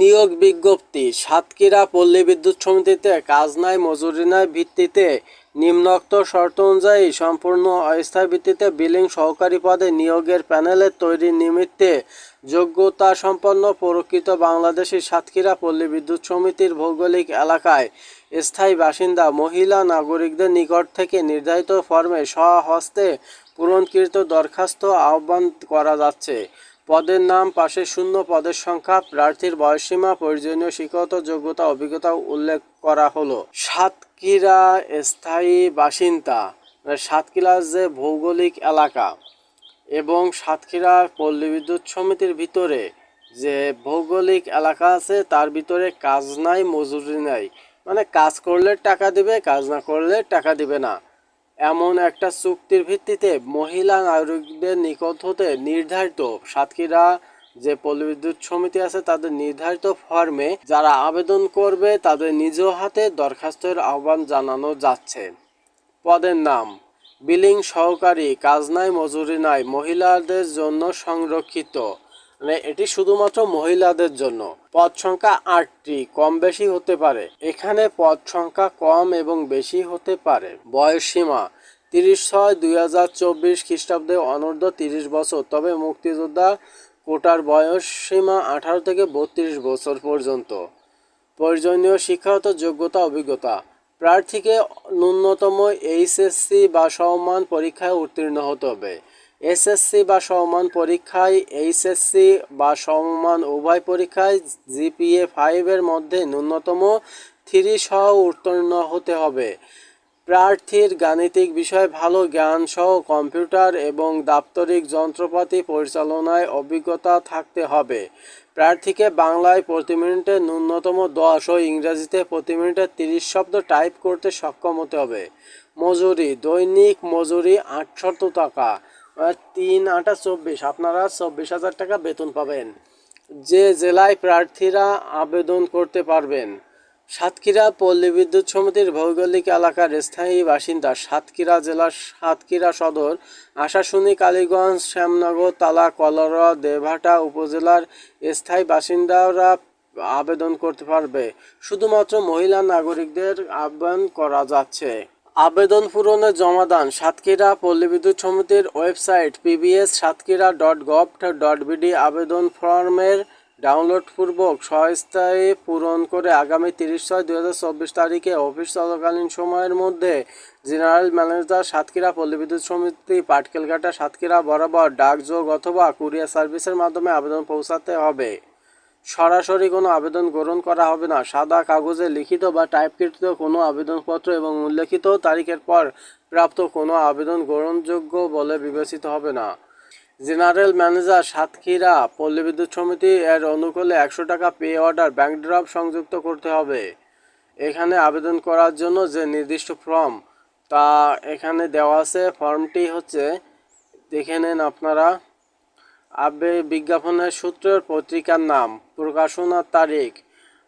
নিয়োগ বিজ্ঞপ্তি। সাতক্ষীরা পল্লী বিদ্যুৎ সমিতিতে কাজ নাই, মজুরি নাই ভিত্তিতে নিম্নোক্ত শর্ত অনুযায়ী সম্পূর্ণ অস্থায়ী ভিত্তিতে বিলিং সহকারী পদে নিয়োগের প্যানেলের তৈরি নিমিত্তে যোগ্যতা সম্পন্ন প্রকৃত বাংলাদেশি সাতক্ষীরা পল্লী বিদ্যুৎ সমিতির ভৌগোলিক এলাকায় স্থায়ী বাসিন্দা মহিলা নাগরিকদের নিকট থেকে নির্ধারিত ফর্মে স্বহস্তে পূরণকৃত দরখাস্ত আহ্বান করা যাচ্ছে। পদের নাম পাশে শূন্য পদের সংখ্যা, প্রার্থীর বয়সসীমা, প্রয়োজনীয় শিক্ষাগত যোগ্যতা, অভিজ্ঞতা উল্লেখ করা হলো। সাতক্ষীরা স্থায়ী বাসিন্দা মানে সাতক্ষীরার যে ভৌগোলিক এলাকা এবং সাতক্ষীরা পল্লী বিদ্যুৎ সমিতির ভিতরে যে ভৌগোলিক এলাকা আছে, তার ভিতরে কাজ নাই, মজুরি নাই। মানে কাজ করলে টাকা দিবে, কাজ না করলে টাকা দিবে না। এমন একটা চুক্তির ভিত্তিতে মহিলা নাগরিকদের নিকট হতে নির্ধারিত সাতক্ষীরা যে পল্লী বিদ্যুৎ সমিতি আছে তাদের নির্ধারিত ফর্মে যারা আবেদন করবে তাদের নিজ হাতে দরখাস্তের আহ্বান জানানো যাচ্ছে। পদের নাম, বিলিং সহকারী, কাজ নাই, মজুরি নাই, মহিলাদের জন্য সংরক্ষিত। মানে এটি শুধুমাত্র মহিলাদের জন্য। পদ সংখ্যা আটটি, কম বেশি হতে পারে। এখানে পদ সংখ্যা কম এবং বেশি হতে পারে। বয়স সীমা, তিরিশ ছয় দুই হাজার চব্বিশ খ্রিস্টাব্দে অনূর্ধ্ব তিরিশ বছর, তবে মুক্তিযোদ্ধা কোটার বয়স সীমা আঠারো থেকে বত্রিশ বছর পর্যন্ত। প্রয়োজনীয় শিক্ষাগত যোগ্যতা, অভিজ্ঞতা। প্রার্থীকে ন্যূনতম এইচএসসি বা সমমান পরীক্ষায় উত্তীর্ণ হতে হবে। এসএসসি বা সমমান পরীক্ষায়, এইচএসসি বা সমমান উভয় পরীক্ষায় জিপিএ ফাইভের মধ্যে ন্যূনতম থ্রি সহ উত্তীর্ণ হতে হবে। প্রার্থীর গাণিতিক বিষয়ে ভালো জ্ঞান সহ কম্পিউটার এবং দাপ্তরিক যন্ত্রপাতি পরিচালনায় অভিজ্ঞতা থাকতে হবে। প্রার্থীকে বাংলায় প্রতি মিনিটে ন্যূনতম দশ ও ইংরেজিতে প্রতি মিনিটে তিরিশ শব্দ টাইপ করতে সক্ষম হতে হবে। মজুরি, দৈনিক মজুরি আটশত টাকা। তিন আটা চব্বিশ। আপনারা চব্বিশ হাজার টাকা বেতন পাবেন। যে জেলায় প্রার্থীরা আবেদন করতে পারবেন, সাতক্ষীরা পল্লী বিদ্যুৎ সমিতির ভৌগোলিক এলাকার স্থায়ী বাসিন্দা সাতক্ষীরা জেলার সাতক্ষীরা সদর, আশাশুনি, কালীগঞ্জ, শ্যামনগর, তালা, কলরা, দেভাটা উপজেলার স্থায়ী বাসিন্দারা আবেদন করতে পারবে। শুধুমাত্র মহিলা নাগরিকদের আহ্বান করা যাচ্ছে। আবেদন পূরণে জমাদান সাতক্ষীরা পল্লী বিদ্যুৎ সমিতির website PBS Satkhira dot gov dot BD আবেদন ফর্মের ডাউনলোড পূর্বক সস্তায় পূরণ করে আগামী তিরিশ ছয় দু তারিখে অফিস চলাকালীন সময়ের মধ্যে জেনারেল ম্যানেজার সাতক্ষীরা পল্লী বিদ্যুৎ সমিতি পাটকেলঘাটা সাতক্ষীরা বরাবর ডাকযোগ অথবা কুরিয়ার সার্ভিসের মাধ্যমে আবেদন পৌঁছাতে হবে। সরাসরি কোনো আবেদন গ্রহণ করা হবে না। সাদা কাগজে লিখিত বা টাইপকৃত কোনো আবেদনপত্র এবং উল্লেখিত তারিখের পর প্রাপ্ত কোনো আবেদন গ্রহণযোগ্য বলে বিবেচিত হবে না। জেনারেল ম্যানেজার সাতক্ষীরা পল্লী বিদ্যুৎ সমিতি এর অনুকূলে একশো টাকা পে অর্ডার ব্যাংক ড্রাফট সংযুক্ত করতে হবে। এখানে আবেদন করার জন্য যে নির্দিষ্ট ফর্ম, তা এখানে দেওয়া আছে। ফর্মটি হচ্ছে, দেখে নেন আপনারা আবে বিজ্ঞাপনের সূত্রের পত্রিকার নাম প্রকাশনার তারিখ,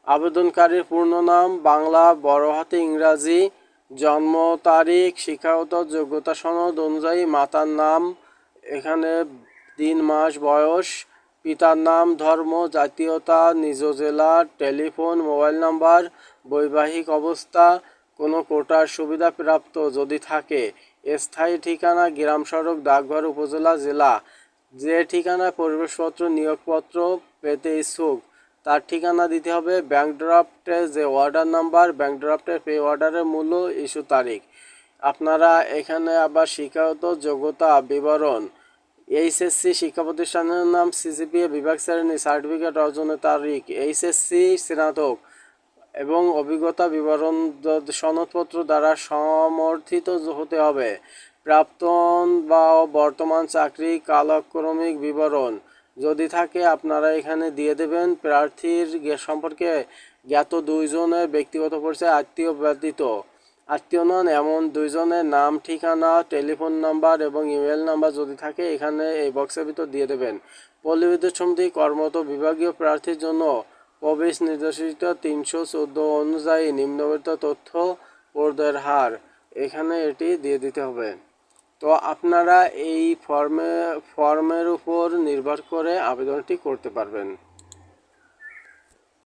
আবেদনকারীর পূর্ণ নাম, বাংলা বড় হাতে ইংরাজি, জন্ম তারিখ, শিক্ষাগত যোগ্যতা সনদ অনুযায়ী মাতার নাম, এখানে তিন মাস বয়স, পিতার নাম, ধর্ম, জাতীয়তা, নিজ জেলা, টেলিফোন, মোবাইল নাম্বার, বৈবাহিক অবস্থা, কোনো কোটার সুবিধা প্রাপ্ত যদি থাকে, স্থায়ী ঠিকানা, গ্রাম সড়ক, ডাকঘর, উপজেলা, জেলা যে ঠিকানায় পরিবেশপত্র, নিয়োগপত্র পেতে ইচ্ছুক, তার ঠিকানা দিতে হবে ব্যাংক ড্রাফটের যে অর্ডার নাম্বার ব্যাংক ড্রাফটের পে অর্ডারের মূল্য ইস্যু তারিখ। আপনারা এখানে আবার শিক্ষাগত যোগ্যতা বিবরণ এইচএসসি শিক্ষা প্রতিষ্ঠানের নাম সিজিপিএ বিভাগ শ্রেণি সার্টিফিকেট অর্জনের তারিখ এইচএসসি স্নাতক এবং অভিজ্ঞতা বিবরণ সনদপত্র দ্বারা সমর্থিত হতে হবে। প্রাক্তন বা বর্তমান চাকরি কালক্রমিক বিবরণ যদি থাকে, আপনারা এখানে দিয়ে দেবেন। প্রার্থীর সম্পর্কে জ্ঞাত দুইজনের ব্যক্তিগত পরিচয়, আত্মীয় ব্যতীত আত্মীয় নন, এমন দুইজনের নাম, ঠিকানা, টেলিফোন নাম্বার এবং ইমেল নাম্বার যদি থাকে, এখানে এই বক্সের ভিতর দিয়ে দেবেন। পল্লী বিদ্যুৎ সমিতি কর্মরত বিভাগীয় প্রার্থীর জন্য প্রবেশ নির্দেশিত তিনশো চোদ্দ অনুযায়ী নিম্নবর্তিত তথ্য পর্দার হার। এখানে এটি দিয়ে দিতে হবে। তো আপনারা এই ফর্মে ফর্মের উপর নির্ভর করে আবেদনটি করতে পারবেন।